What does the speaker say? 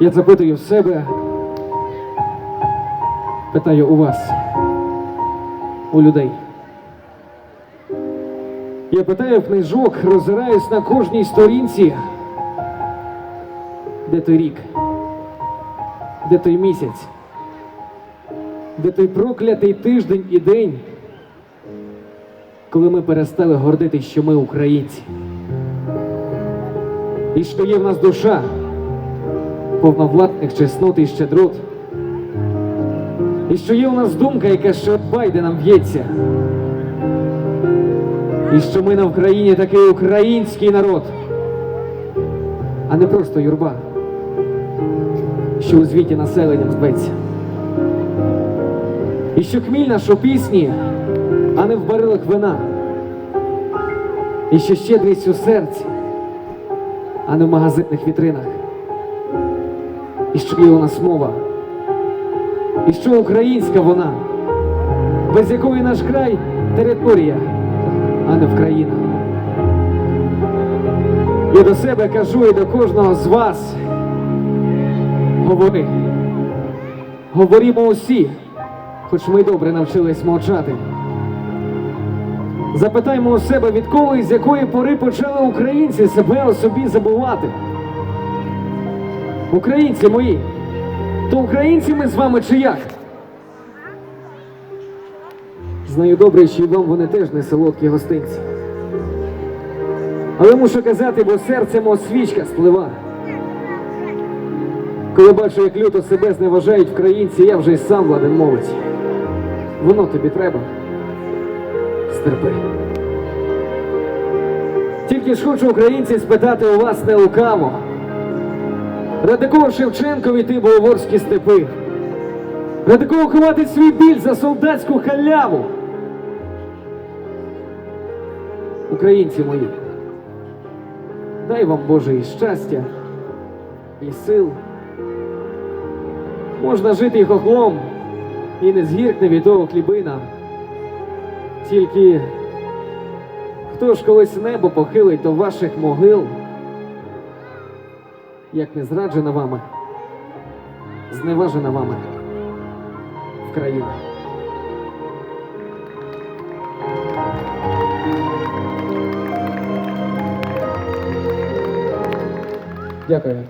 Я запитую в себе, питаю у вас, у людей. Я питаю книжок, роззираюсь на кожній сторінці, де той рік, де той місяць, де той проклятий тиждень і день коли ми перестали гордитись, що ми українці? І що є в нас душа, повновладних чеснот і щедрот. І що є у нас думка, яка ще від Байдена б'ється. І що ми на Україні такий український народ, а не просто юрба, що у звіті населенням зветься. І що хміль наш у пісні, а не в барилах вина. І що щедрість у серці, а не в магазинних вітринах. І що є у нас мова, і що українська вона, без якої наш край територія, а не Вкраїна. Я до себе кажу і до кожного з вас. Говори. Говоримо усі, хоч ми добре навчились мовчати. Запитаймо у себе, відколи і з якої пори почали українці себе у собі забувати. Українці мої, то українці ми з вами чи як? Знаю добре, що вам вони теж не солодкі гостинці. Але мушу казати, бо серце мого свічка сплива. Коли бачу, як люто себе зневажають українці, я вже й сам ладен мовить. Воно тобі треба. Стерпи. Тільки ж хочу українці спитати у вас не лукаво. Ради кого Шевченкові ти боловорські степи? Ради кого ховати свій біль за солдатську халяву? Українці мої, дай вам Боже і щастя, і сил. Можна жити і хохлом, і не згіркне від того хлібина. Тільки хто ж колись небо похилить до ваших могил, як не зраджена вами, зневажена вами в країні. Дякую.